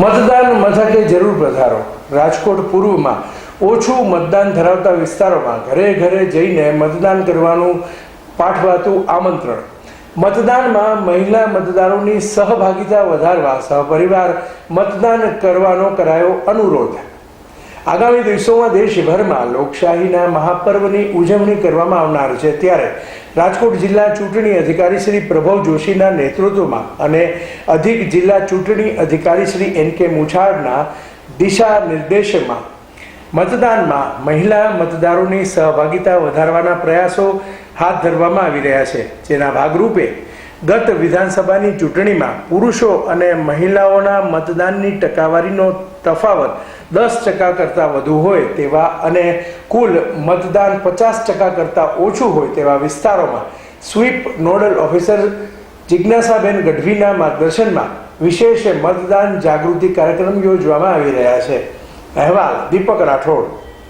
મતદાન મથકે જરૂર પધારો. રાજકોટ પૂર્વમાં ઓછું મતદાન ધરાવતા વિસ્તારોમાં ઘરે ઘરે જઈને મતદાન કરવાનું પાઠવાતું આમંત્રણ. મતદાનમાં મહિલા મતદારોની સહભાગિતા વધારવા સહપરિવાર મતદાન કરવાનો કરાયો અનુરોધ. આગામી દિવસોમાં દેશભરમાં લોકશાહીના મહાપર્વની ઉજવણી કરવામાં આવનાર છે. ત્યારે રાજકોટ જિલ્લા ચૂંટણી અધિકારી શ્રી પ્રભવ જોશીના નેતૃત્વમાં અને અધિક જિલ્લા ચૂંટણી અધિકારી શ્રી એન કે મુછાડના દિશા નિર્દેશમાં મતદાનમાં મહિલા મતદારોની સહભાગિતા વધારવાના પ્રયાસો હાથ ધરવામાં આવી રહ્યા છે. જેના ભાગરૂપે ગત વિધાનસભાની ચૂંટણીમાં પુરુષો અને મહિલાઓના મતદાનની ટકાવારીનો તફાવત દસ ટકા કરતાં વધુ હોય તેવા અને કુલ મતદાન પચાસ ટકા કરતાં ઓછું હોય તેવા વિસ્તારોમાં સ્વીપ નોડલ ઓફિસર જિજ્ઞાસાબેન ગઢવીના માર્ગદર્શનમાં વિશેષ મતદાન જાગૃતિ કાર્યક્રમ યોજવામાં આવી રહ્યા છે. અહેવાલ દીપક રાઠોડ.